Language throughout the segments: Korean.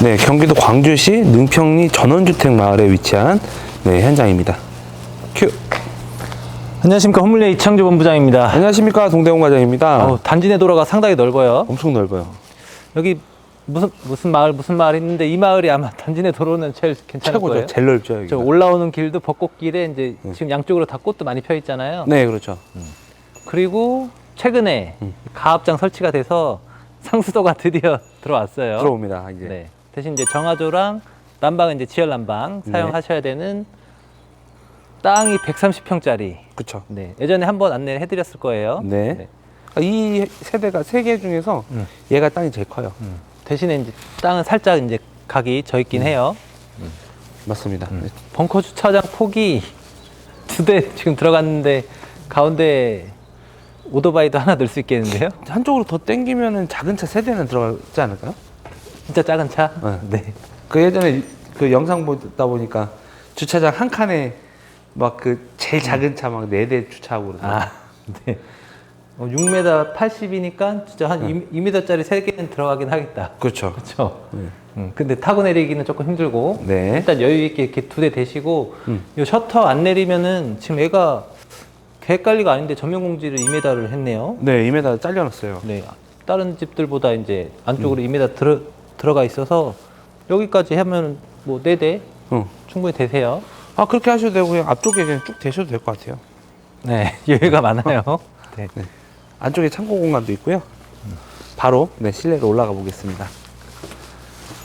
네, 경기도 광주시 능평리 전원주택 마을에 위치한 네, 현장입니다. 큐. 안녕하십니까 허물레 이창조 본부장입니다. 안녕하십니까 동대웅 과장입니다. 어, 단지 내 도로가 상당히 넓어요. 엄청 넓어요. 여기 무슨 무슨 마을 무슨 마을 있는데 이 마을이 아마 단지 내 도로는 제일 괜찮을 최고죠. 거예요. 제일 넓죠 여기. 저 올라오는 길도 벚꽃길에 이제 지금 양쪽으로 다 꽃도 많이 펴 있잖아요. 네, 그렇죠. 그리고 최근에 음. 가압장 설치가 돼서 상수도가 드디어 들어왔어요. 들어옵니다. 이제. 네. 대신 이제 정화조랑 난방은 이제 지열 난방 네. 사용하셔야 되는 땅이 130평짜리. 그렇죠. 네. 예전에 한번 안내를 해드렸을 거예요. 네. 이 세대가 세 개 중에서 음. 얘가 땅이 제일 커요. 음. 대신에 이제 땅은 살짝 이제 각이 져 음. 있긴 해요. 맞습니다. 네. 벙커 주차장 폭이 두 대 지금 들어갔는데 가운데 오토바이도 하나 넣을 수 있겠는데요? 한쪽으로 더 당기면은 작은 차 세 대는 들어가지 않을까요? 진짜 작은 차? 네. 네. 그 예전에 그 영상 보다 보니까 주차장 한 칸에 막 그 제일 작은 차 막 네 대 주차하고 그러더라고요. 아, 네. 어, 6m 80이니까 진짜 한 네. 2, m 짜리 3개는 들어가긴 하겠다. 그렇죠. 그렇죠. 네. 음, 근데 타고 내리기는 조금 힘들고 네. 일단 여유 있게 이렇게 두 대 대시고 음. 이 셔터 안 내리면은 지금 얘가 계획 관리가 아닌데 전면 공지를 2m를 했네요. 네, 2m 잘려놨어요. 네. 다른 집들보다 이제 안쪽으로 음. 2m 들어, 들어가 있어서 여기까지 하면 뭐 4대 응. 충분히 되세요. 아 그렇게 하셔도 되고 그냥 앞쪽에 그냥 쭉 대셔도 될 것 같아요. 네. 여유가 많아요. 네. 안쪽에 창고 공간도 있고요. 바로 네, 실내로 올라가 보겠습니다.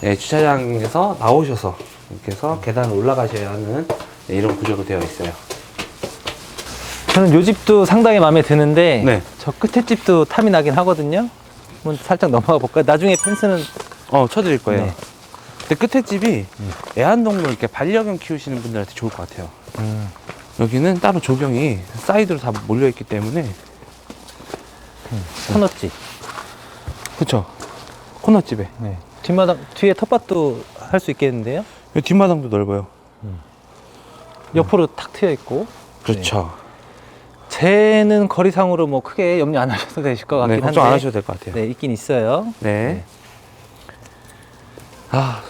네, 주차장에서 나오셔서 이렇게 해서 계단을 올라가셔야 하는 네, 이런 구조로 되어 있어요. 저는 요 집도 상당히 마음에 드는데 네. 저 끝에 집도 탐이 나긴 하거든요. 한번 살짝 넘어가 볼까요? 나중에 펜스는 어, 쳐드릴 거예요. 네. 근데 끝에 집이 애완동물 이렇게 반려견 키우시는 분들한테 좋을 것 같아요. 음, 여기는 따로 조경이 사이드로 다 몰려 있기 때문에 터널집. 그쵸 코너집에 네. 뒷마당 뒤에 텃밭도 할 수 있겠는데요? 여기 뒷마당도 넓어요. 옆으로 탁 트여 있고. 그렇죠. 쟤는 거리상으로 뭐 크게 염려 안 하셔도 되실 것 같긴 네, 한데. 걱정 안 하셔도 될 것 같아요. 네. 네, 있긴 있어요. 아,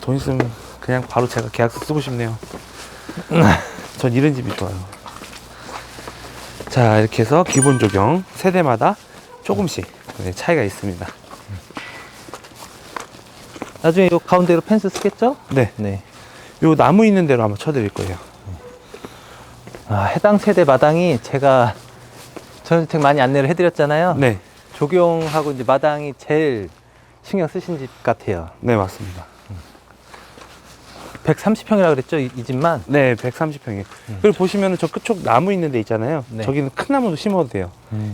돈 있으면 그냥 바로 제가 계약서 쓰고 싶네요. 전 이런 집이 좋아요. 자, 이렇게 해서 기본 조경 세대마다 조금씩 네, 차이가 있습니다. 나중에 요 가운데로 펜스 쓰겠죠? 네, 네. 요 나무 있는 대로 아마 쳐드릴 거예요. 아, 해당 세대 마당이 제가 전주택 많이 안내를 해드렸잖아요. 네, 조경하고 이제 마당이 제일 신경 쓰신 집 같아요. 네 맞습니다. 130평이라 그랬죠, 이, 이 집만? 네, 130평이에요. 그리고 보시면은 저 끝쪽 나무 있는 데 있잖아요. 네. 저기는 큰 나무도 심어도 돼요.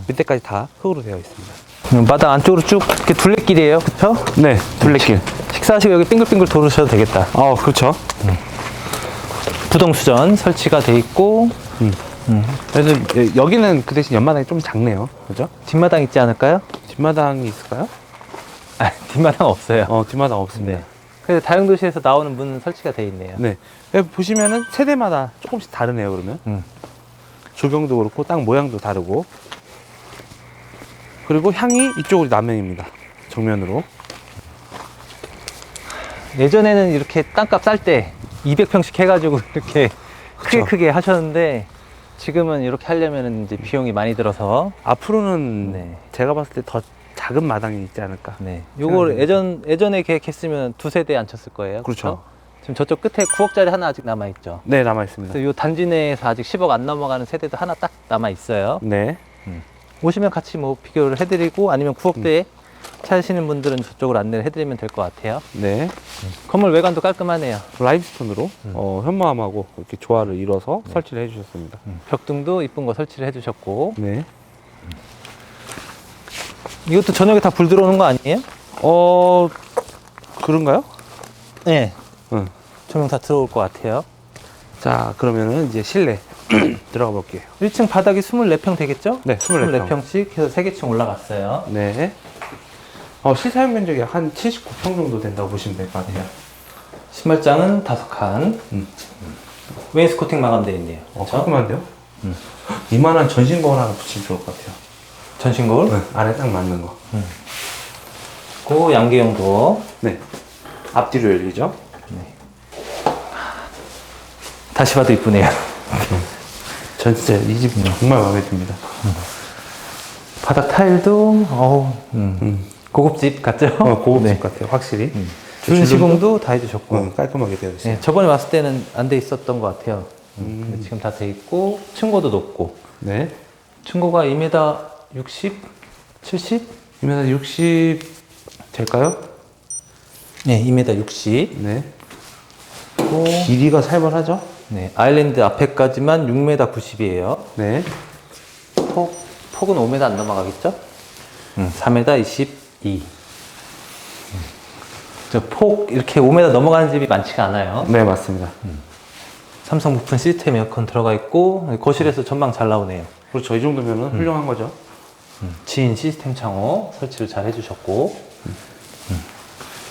밑에까지 다 흙으로 되어 있습니다. 음, 마당 안쪽으로 쭉 이렇게 둘레길이에요, 그쵸? 네, 둘레길. 식사하시고 여기 빙글빙글 돌으셔도 되겠다. 어, 그렇죠. 부동수전 설치가 돼 있고, 그래서 예, 여기는 그 대신 연마당이 좀 작네요. 그죠? 뒷마당 있지 않을까요? 뒷마당이 있을까요? 아, 뒷마당 없어요. 어, 뒷마당 없습니다. 네. 그래서 다용도시에서 나오는 문 설치가 돼 있네요. 네. 여기 보시면은 세대마다 조금씩 다르네요, 그러면. 음. 조경도 그렇고, 땅 모양도 다르고. 그리고 향이 이쪽으로 남행입니다. 정면으로. 예전에는 이렇게 땅값 쌀 때 200평씩 해가지고 이렇게 크게 그쵸. 크게 하셨는데 지금은 이렇게 하려면 이제 비용이 많이 들어서 앞으로는 네. 제가 봤을 때 더 작은 마당이 있지 않을까. 네. 요걸 예전 예전에 계획했으면 두세 대 앉혔을 거예요. 그렇죠. 지금 저쪽 끝에 9억짜리 하나 아직 남아 있죠. 네, 남아 있습니다. 그래서 요 단지 내에서 아직 10억 안 넘어가는 세대도 하나 딱 남아 있어요. 네. 오시면 같이 뭐 비교를 해드리고 아니면 9억대에 음. 찾으시는 분들은 저쪽으로 안내를 해드리면 될 것 같아요. 네. 건물 외관도 깔끔하네요. 라임스톤으로 어, 현무암하고 이렇게 조화를 이뤄서 네. 설치를 해주셨습니다. 벽등도 이쁜 거 설치를 해주셨고 네. 이것도 저녁에 다 불 들어오는 거 아니에요? 어, 그런가요? 네. 응. 조명 다 들어올 것 같아요. 자, 그러면은 이제 실내 들어가 볼게요. 1층 바닥이 24평 되겠죠? 네, 24평. 24평씩 해서 3개층 올라갔어요. 네. 어, 실사용 면적이 한 79평 정도 된다고 보시면 될 것 같아요. 신발장은 5칸. 음. 웨인스코팅 마감되어 있네요. 어, 그쵸? 깔끔한데요? 이만한 전신 거울 하나 붙이면 좋을 것 같아요. 전신 거울. 네, 안에 딱 맞는 거. 그 양계용 도어. 네. 앞뒤로 열리죠. 다시 봐도 이쁘네요. 전 진짜 이 집 정말 마음에 듭니다. 바닥 타일도 어우, 음. 고급집 같죠? 어, 고급집 네. 같아요, 확실히. 줄 시공도 다 해주셨고. 어, 깔끔하게 되어 있어요. 네, 저번에 왔을 때는 안 돼 있었던 것 같아요. 음, 근데 지금 다 돼 있고 층고도 높고 네. 층고가 2m 60, 70? 이면 60 될까요? 네, 2m 60. 네. 또, 길이가 살벌하죠? 네, 아일랜드 앞에까지만 6m 90이에요. 네. 폭, 폭은 5m 안 넘어가겠죠? 음, 4m 22. 저 폭 이렇게 5m 넘어가는 집이 많지가 않아요. 네, 맞습니다. 삼성 부품 시스템 에어컨 들어가 있고 거실에서 전망 잘 나오네요. 그렇죠. 이 정도면 훌륭한 거죠. 지인 시스템 창호 설치를 잘 해주셨고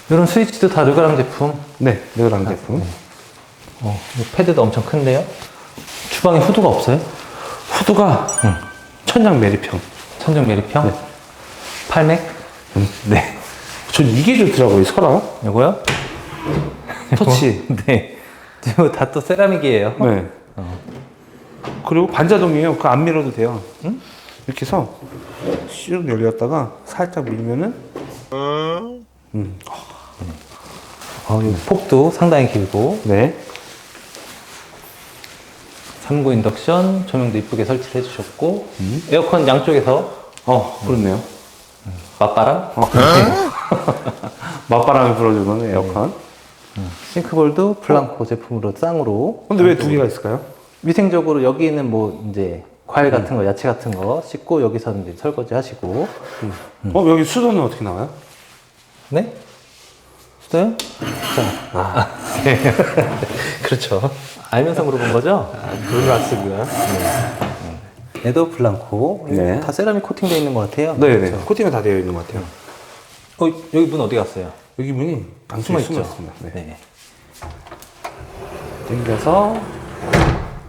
이런 스위치도 다 르가람 제품 네, 네오랑 제품. 어, 이 패드도 엄청 큰데요 주방에 후드가 없어요? 후드가 천장 메리평. 천정 메리평? 네. 8맥? 네전 이게 좋더라고요, 설화. 요거요? 터치. 네 이거 다 또 세라믹이에요 네. 그리고 반자동이에요. 그안 밀어도 돼요. 이렇게 해서 슉 열렸다가 살짝 밀면은 어, 이 폭도 상당히 길고. 네. 3구 인덕션 조명도 이쁘게 설치를 해주셨고 에어컨 양쪽에서. 어, 그렇네요. 맞바람? 어, 맞바람이 불어주는 에어컨. 싱크볼도 블랑코 제품으로 쌍으로 근데 왜 두 개가 있을까요? 위생적으로 여기는 뭐 이제 과일 같은 거, 야채 같은 거 씻고 여기서 이제 설거지 하시고. 어, 여기 수도는 어떻게 나와요? 네? 수도요? 자. 아, 네. 그렇죠. 알면서 물어본 거죠? 그런 것 같습니다. 얘도 블랑코. 네. 다 세라믹 코팅되어 있는 것 같아요. 네네. 그렇죠? 코팅은 다 되어 있는 것 같아요. 어, 여기 문 어디 갔어요? 여기 문이 안쪽에 숨어 숨어 있죠? 있습니다. 네. 네. 당겨서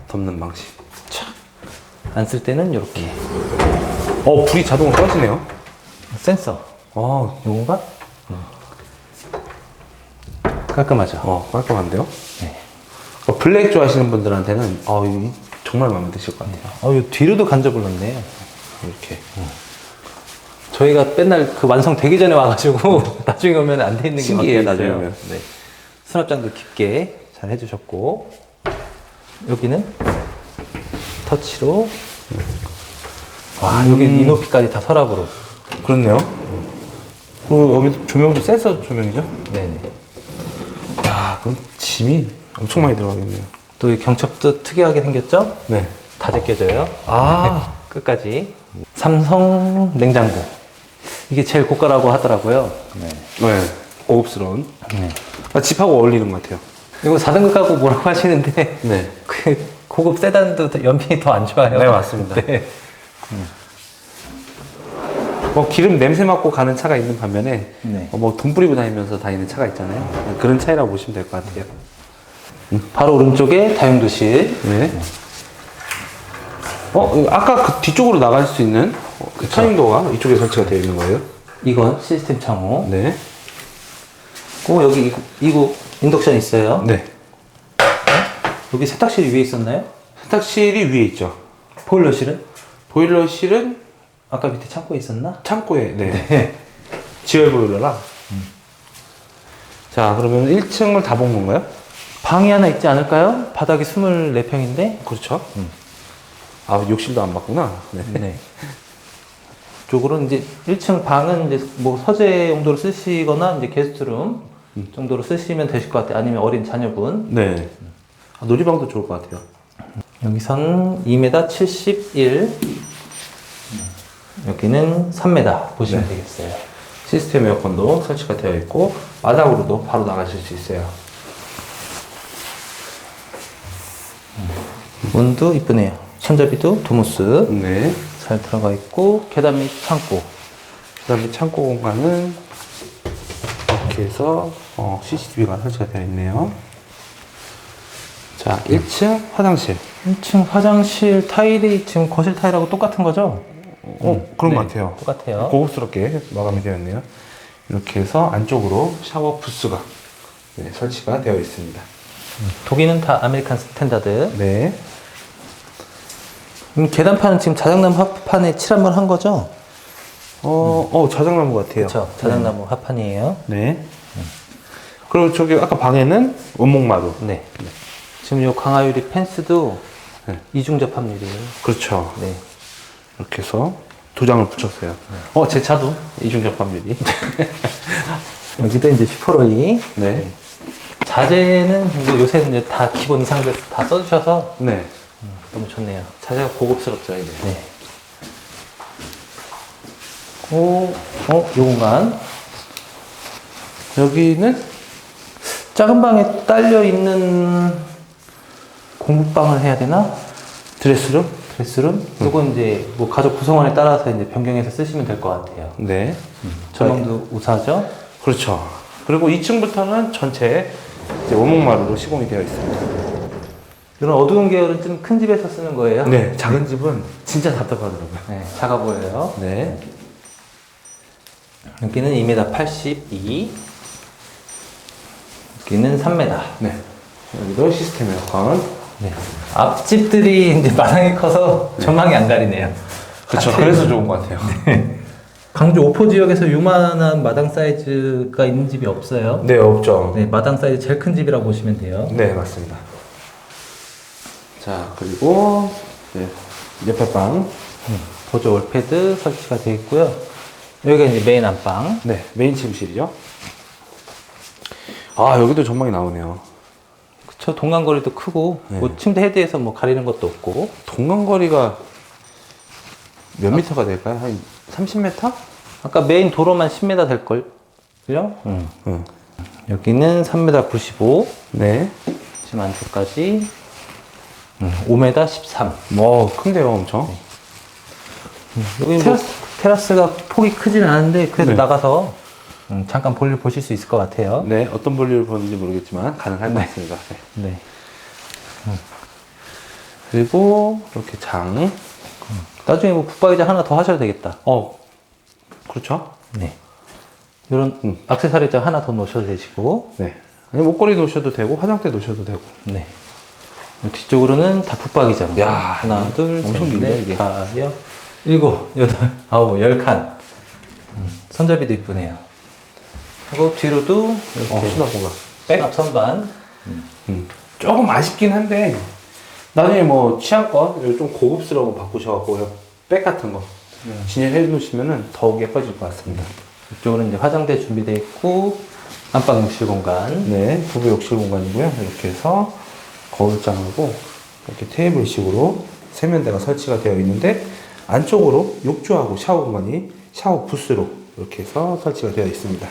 덮는 방식. 안 쓸 때는 이렇게. 어, 불이 자동으로 꺼지네요. 센서. 어, 요건가? 깔끔하죠? 어, 깔끔한데요? 네. 어, 블랙 좋아하시는 분들한테는 어, 이 정말 마음에 드실 것 같아요. 어, 이 뒤로도 간접을 넣네. 이렇게. 저희가 맨날 그 완성 되기 전에 와가지고 나중에 오면 안 돼 있는 게 신기해요, 막 나중에 있어요. 오면. 네. 수납장도 깊게 잘 해주셨고 여기는 터치로 와 여기 이 높이까지 다 서랍으로 그렇네요. 그리고 여기 조명도 센서 조명이죠? 네네 야, 그럼 짐이 엄청 많이 들어가겠네요. 또 이 경첩도 특이하게 생겼죠? 네. 다 제껴져요 아, 끝까지 삼성 냉장고 이게 제일 고가라고 하더라고요 네. 네. 고급스러운. 네. 아, 집하고 어울리는 것 같아요. 이거 4등급 가고 뭐라고 하시는데 네. 그 고급 세단도 더- 연필이 더안 좋아요. 네, 맞습니다. 네. 뭐 기름 냄새 맡고 가는 차가 있는 반면에 네. 어, 뭐돈 뿌리고 다니면서 다니는 차가 있잖아요. 그런 차이라고 보시면 될 것 같아요. 바로 오른쪽에 다용도실. 네. 어, 이거 아까 그 뒤쪽으로 나갈 수 있는 어, 그 터닝도어가 이쪽에 설치가 되어 있는 거예요? 이건 시스템 창호. 네. 고 여기 이구, 이구 인덕션 있어요. 네. 여기 세탁실이 위에 있었나요? 세탁실이 위에 있죠. 보일러실은? 보일러실은 아까 밑에 창고에 있었나? 창고에, 네. 지열 보일러라. 자, 그러면 1층을 다 본 건가요? 방이 하나 있지 않을까요? 바닥이 24평인데. 그렇죠. 아, 욕실도 안 봤구나. 네. 네. 쪽으로 이제 1층 방은 이제 뭐 서재 용도로 쓰시거나 이제 게스트룸 정도로 쓰시면 되실 것 같아요. 아니면 어린 자녀분. 네. 아, 놀이방도 좋을 것 같아요. 여기선 2m 71. 여기는 3m 보시면 되겠어요. 시스템 에어컨도 설치가 되어 있고, 바닥으로도 바로 나가실 수 있어요. 문도 이쁘네요. 손잡이도 도무스 네. 잘 들어가 있고 계단 및 창고. 그 다음 에 창고 공간은 이렇게 해서 어, CCTV가 설치가 되어 있네요. 자, 1층 화장실. 1층 화장실 타일이 지금 거실 타일하고 똑같은 거죠? 어, 그런 네, 것 같아요. 똑같아요. 고급스럽게 마감이 되어 있네요. 이렇게 해서 안쪽으로 샤워 부스가 네, 설치가 되어 있습니다. 독일은 다 아메리칸 스탠다드. 네. 음, 계단판은 지금 자작나무 합판에 칠 한번 한 거죠? 어, 어, 자작나무 같아요. 그렇죠. 자작나무 합판이에요. 네. 그리고 저기 아까 방에는 원목마루. 네. 지금 요 강화유리 펜스도 네. 이중 접합률이에요. 그렇죠. 네. 이렇게 해서 두 장을 붙였어요. 어, 제 차도 이중 접합률이. 여기도 이제 슈퍼로이. 네. 자재는 이제 요새 이제 다 기본 이상들 다 써주셔서 네. 너무 좋네요. 자세가 고급스럽죠, 이제. 네. 오, 어, 요 공간. 여기는 작은 방에 딸려 있는 공부방을 해야 되나? 드레스룸? 드레스룸? 요건 이제 뭐 가족 구성원에 따라서 이제 변경해서 쓰시면 될 것 같아요. 네. 조명도 우사죠? 그렇죠. 그리고 2층부터는 전체 이제 원목마루로 시공이 되어 있습니다. 이런 어두운 계열은 좀 큰 집에서 쓰는 거예요? 네. 작은 집은 진짜 답답하더라고요. 네, 작아 보여요. 네. 여기는 2m 82. 여기는 3m. 네. 여기도 시스템 에어컨. 네. 앞집들이 이제 마당이 커서 전망이 안 가리네요. 그렇죠. 아, 그래서 좋은 것 같아요. 강주 오포 지역에서 요만한 마당 사이즈가 있는 집이 없어요. 네, 없죠. 네, 마당 사이즈 제일 큰 집이라고 보시면 돼요. 네, 맞습니다. 자, 그리고 네, 옆에 방. 보조 올패드 설치가 되어 있고요. 여기가 이제 메인 안방. 네, 메인 침실이죠. 아, 여기도 전망이 나오네요. 그쵸, 동간거리도 크고, 네. 뭐 침대 헤드에서 뭐 가리는 것도 없고. 동간거리가 몇 미터가 될까요? 한 30m? 아까 메인 도로만 10m 될걸요? 응. 응. 여기는 3m 95. 네. 지금 안쪽까지 음, 5m 13. 뭐, 큰데요, 엄청. 여기 뭐 테라스? 테라스가 폭이 크진 않은데 그래도 네. 나가서 음, 잠깐 볼일 보실 수 있을 것 같아요. 네, 어떤 볼일을 보는지 모르겠지만 가능할 것 같습니다. 네. 네. 그리고 이렇게 장. 나중에 뭐 붙박이장 하나 더 하셔도 되겠다. 어, 그렇죠. 네. 이런 음. 액세서리장 하나 더 놓으셔도 되시고. 네. 아니, 목걸이 놓으셔도 되고, 화장대 놓으셔도 되고. 네. 뒤쪽으로는 다 붙박이장. 야, 하나, 둘, 엄청 셋, 길네, 넷, 이게. 다섯, 일곱, 여덟, 아홉, 열 칸. 음, 손잡이도 이쁘네요. 그리고 뒤로도 이렇게 어, 수납 공간. 백업 선반. 음. 조금 아쉽긴 한데, 나중에 뭐 취향껏 좀 고급스러운 거 바꾸셔갖고, 백 같은 거 진열해 놓으시면은 더욱 예뻐질 것 같습니다. 이쪽으로는 이제 화장대 준비되어 있고, 안방 욕실 공간. 네, 부부 욕실 공간이고요. 이렇게 해서 거울장하고 이렇게 테이블식으로 세면대가 설치가 되어 있는데 안쪽으로 욕조하고 샤워 공간이 샤워 부스로 이렇게 해서 설치가 되어 있습니다.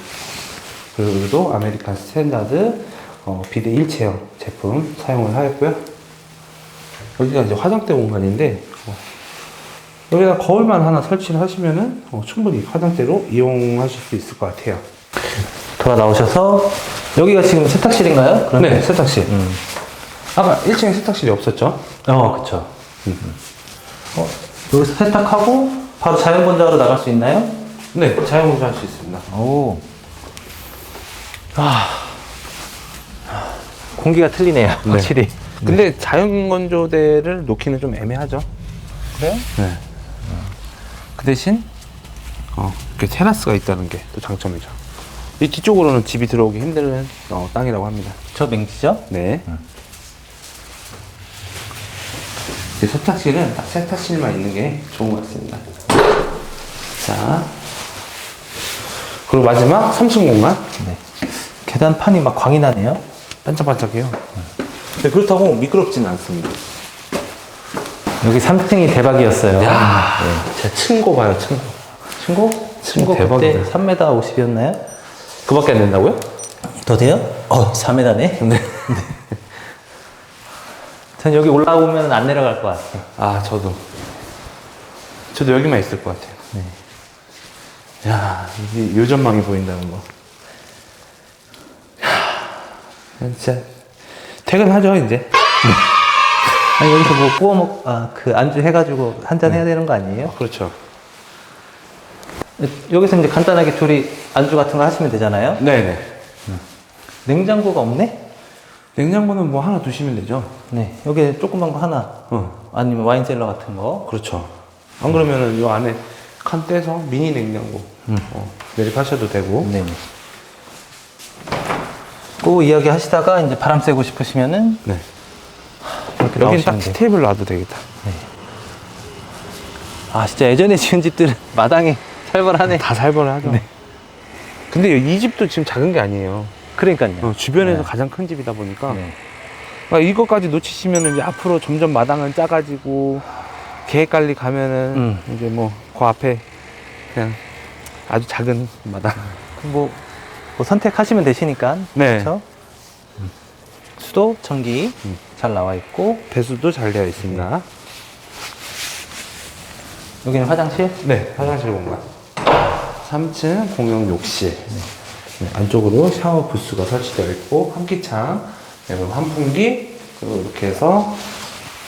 그리고 아메리칸 스탠다드 어, 비대 일체형 제품 사용을 하였고요. 여기가 이제 화장대 공간인데 어, 여기다 거울만 하나 설치를 하시면은 어, 충분히 화장대로 이용하실 수 있을 것 같아요. 돌아 나오셔서, 여기가 지금 세탁실인가요? 그럼- 네, 세탁실. 음. 아까 1층에 세탁실이 없었죠? 어, 그쵸. 어, 여기서 세탁하고, 바로 자연건조하러 나갈 수 있나요? 네, 자연건조 할 수 있습니다. 오. 아. 공기가 틀리네요, 확실히. 근데 자연 건조대를 놓기는 좀 애매하죠. 그래요? 네. 그 대신 어, 이렇게 테라스가 있다는 게 또 장점이죠. 이 뒤쪽으로는 집이 들어오기 힘든 어, 땅이라고 합니다. 저 맹지죠? 네. 이 세탁실은 딱 세탁실만 있는 게 좋은 것 같습니다. 자. 그리고 마지막 3층 공간. 네. 계단판이 막 광이 나네요. 반짝반짝해요. 네, 그렇다고 미끄럽지는 않습니다. 여기 3층이 대박이었어요. 야, 제 층고 봐요, 층고. 친구? 친구 대박이네. 그때 3m 50이었나요? 그밖에 안 된다고요? 더 돼요? 어, 4m네. 네. 전 여기 올라오면 안 내려갈 것 같아요. 아, 저도. 저도 여기만 있을 것 같아요. 네. 야, 이게 요전망이 보인다는 거. 야, 진짜. 퇴근하죠, 이제. 아니, 여기서 뭐 구워 먹, 아, 그 안주 해가지고 한 잔 해야 되는 거 아니에요? 그렇죠. 여기서 이제 간단하게 둘이 안주 같은 거 하시면 되잖아요. 네네. 냉장고가 없네? 냉장고는 뭐 하나 두시면 되죠. 네. 여기 조그만 거 하나. 어, 아니면 와인셀러 같은 거. 그렇죠. 안 그러면은 요 안에 칸 떼서 미니 냉장고 어, 매립하셔도 되고. 네 네. 그 이야기 하시다가 이제 바람 쐬고 싶으시면은 네. 이렇게 여기는 나오시면 딱 돼요. 테이블 놔도 되겠다. 아 진짜 예전에 지은 집들은 마당이 살벌하네. 다 살벌 하죠. 네. 근데 이 집도 지금 작은 게 아니에요. 그러니까요. 어, 주변에서 네. 가장 큰 집이다 보니까 네. 그러니까 이것까지 놓치시면은 이제 앞으로 점점 마당은 작아지고 계획 관리 가면은 음. 이제 뭐 그 앞에 그냥 아주 작은 마당. 뭐, 뭐 선택하시면 되시니까. 네. 그렇죠? 수도, 전기 음. 잘 나와 있고 배수도 잘 되어 있습니다. 여기는 화장실. 네, 화장실 공간. 3층 공용 욕실. 네, 안쪽으로 샤워 부스가 설치되어 있고 환기창, 그리고 환풍기, 그리고 이렇게 해서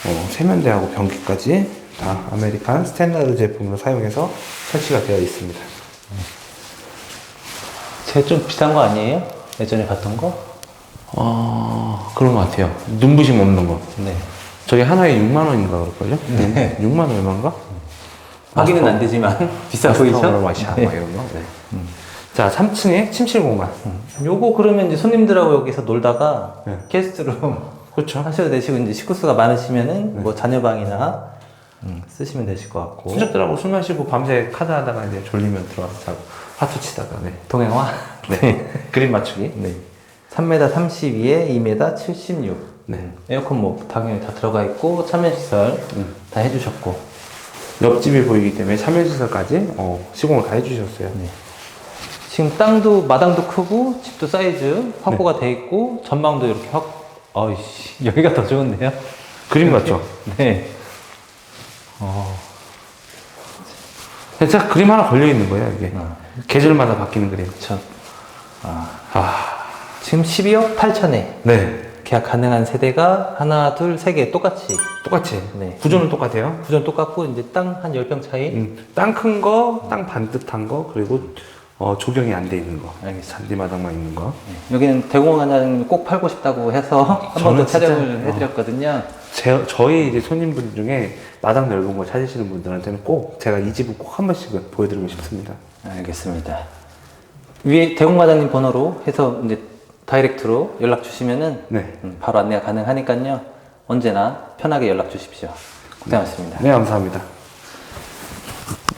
어, 세면대하고 변기까지 다 아메리칸 스탠다드 제품으로 사용해서 설치가 되어 있습니다. 제 좀 비싼 거 아니에요? 예전에 봤던 거? 어, 그런 것 같아요. 눈부심 없는 거. 네. 저게 하나에 6만 원인가 그럴걸요? 네. 6만 원 얼마인가? 확인은 안 되지만 비싸 보이죠? 마샤 네. 뭐 이런 거. 네. 자, 3층에 침실 공간. 요거 그러면 이제 손님들하고 여기서 놀다가 네. 게스트룸 그렇죠. 하셔도 되시고 이제 식구수가 많으시면은 뭐 자녀방이나 음, 쓰시면 되실 것 같고 친척들하고 술 마시고 밤새 카드 하다가 이제 졸리면 들어와서 자고 화투 치다가 네. 동행화 네. 그림 맞추기. 네. 3m 32에 2m 76 네. 에어컨 뭐 당연히 다 들어가 있고 참여시설 음. 다 해주셨고 옆집이 보이기 때문에 참여시설까지 어, 시공을 다 해주셨어요. 네. 지금 땅도 마당도 크고 집도 사이즈 확보가 돼 있고 전망도 이렇게 확 어이씨 여기가 더 좋은데요? 그림 맞죠? 네. 어. 진짜 그림 하나 걸려 있는 거예요, 이게. 어. 계절마다 바뀌는 그림. 저, 아, 아, 지금 12억 8천에 네. 계약 가능한 세대가 하나, 둘, 세 개 똑같이 똑같이. 네. 구조는 똑같아요. 구조는 똑같고 이제 땅 한 10평 차이 음, 땅 큰 거, 땅 반듯한 거, 그리고 어, 조경이 안 돼 있는 거. 알겠습니다. 잔디마당만 있는 거. 네. 여기는 대공원장님 꼭 팔고 싶다고 해서 한번 저는 더 촬영을 진짜, 어. 해드렸거든요. 제, 저희 이제 손님분 중에 마당 넓은 거 찾으시는 분들한테는 꼭 제가 이 집을 꼭 한 번씩은 보여드리고 싶습니다. 알겠습니다. 위에 대공과장님 번호로 해서 이제 다이렉트로 연락 주시면은 네. 음, 바로 안내가 가능하니까요. 언제나 편하게 연락 주십시오. 고생하셨습니다. 네, 감사합니다.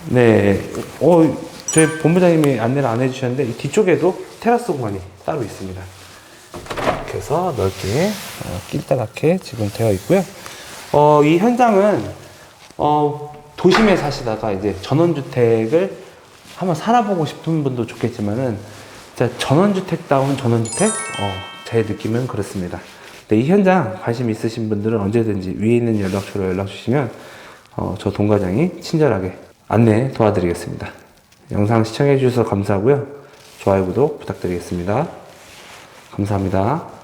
네, 어, 저희 본부장님이 안내를 안 해주셨는데, 이 뒤쪽에도 테라스 공간이 따로 있습니다. 이렇게 해서 넓게, 어, 낄다랗게 지금 되어 있고요. 어, 이 현장은, 어, 도심에 사시다가 이제 전원주택을 한번 살아보고 싶은 분도 좋겠지만은, 진짜 전원주택다운 전원주택? 어, 제 느낌은 그렇습니다. 네, 이 현장 관심 있으신 분들은 언제든지 위에 있는 연락처로 연락 주시면 어, 저 동과장이 친절하게 안내 도와드리겠습니다. 영상 시청해 주셔서 감사하고요. 좋아요, 구독 부탁드리겠습니다. 감사합니다.